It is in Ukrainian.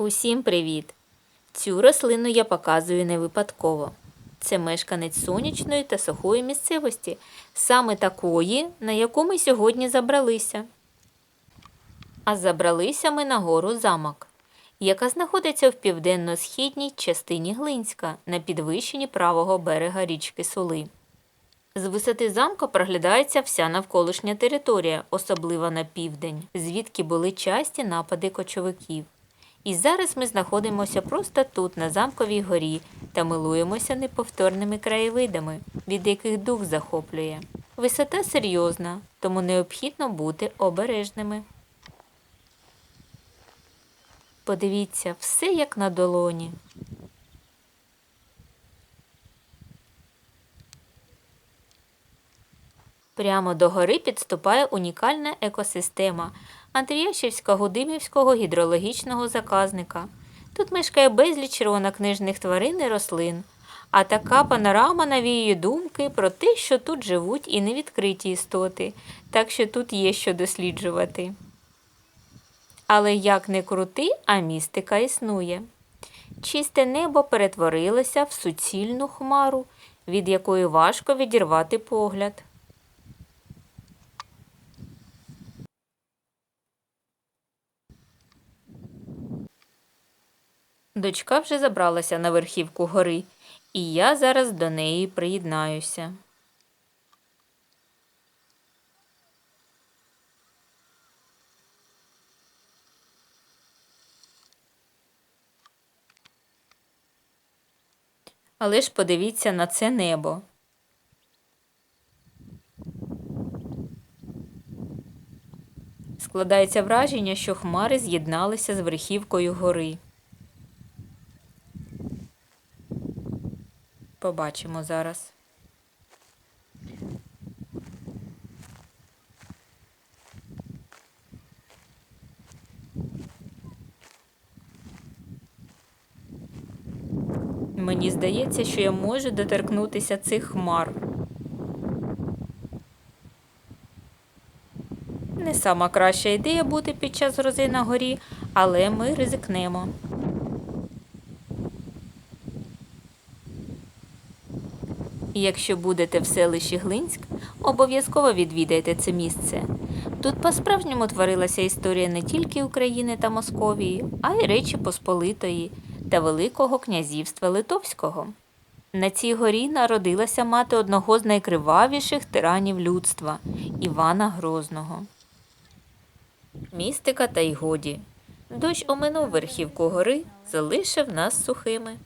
Усім привіт! Цю рослину я показую не випадково. Це мешканець сонячної та сухої місцевості, саме такої, на яку ми сьогодні забралися. А забралися ми на гору замок, яка знаходиться в південно-східній частині Глинська на підвищенні правого берега річки Сули. З висоти замка проглядається вся навколишня територія, особливо на південь, звідки були часті напади кочовиків. І зараз ми знаходимося просто тут, на замковій горі, та милуємося неповторними краєвидами, від яких дух захоплює. Висота серйозна, тому необхідно бути обережними. Подивіться, все як на долоні. Прямо до гори підступає унікальна екосистема Андріяшівсько-Гудимівського гідрологічного заказника. Тут мешкає безліч червонокнижних тварин і рослин, а така панорама навіює думки про те, що тут живуть і невідкриті істоти, так що тут є що досліджувати. Але як не крути, а містика існує. Чисте небо перетворилося в суцільну хмару, від якої важко відірвати погляд. Дочка вже забралася на верхівку гори, і я зараз до неї приєднаюся. Але ж подивіться на це небо. Складається враження, що хмари з'єдналися з верхівкою гори. Побачимо зараз. Мені здається, що я можу доторкнутися цих хмар. Не сама краща ідея бути під час грози на горі, але ми ризикнемо. Якщо будете в селищі Глинськ, обов'язково відвідайте це місце. Тут по-справжньому творилася історія не тільки України та Московії, а й Речі Посполитої та Великого князівства Литовського. На цій горі народилася мати одного з найкривавіших тиранів людства Івана Грозного. Містика та й годі. Дощ оминув верхівку гори, залишив нас сухими.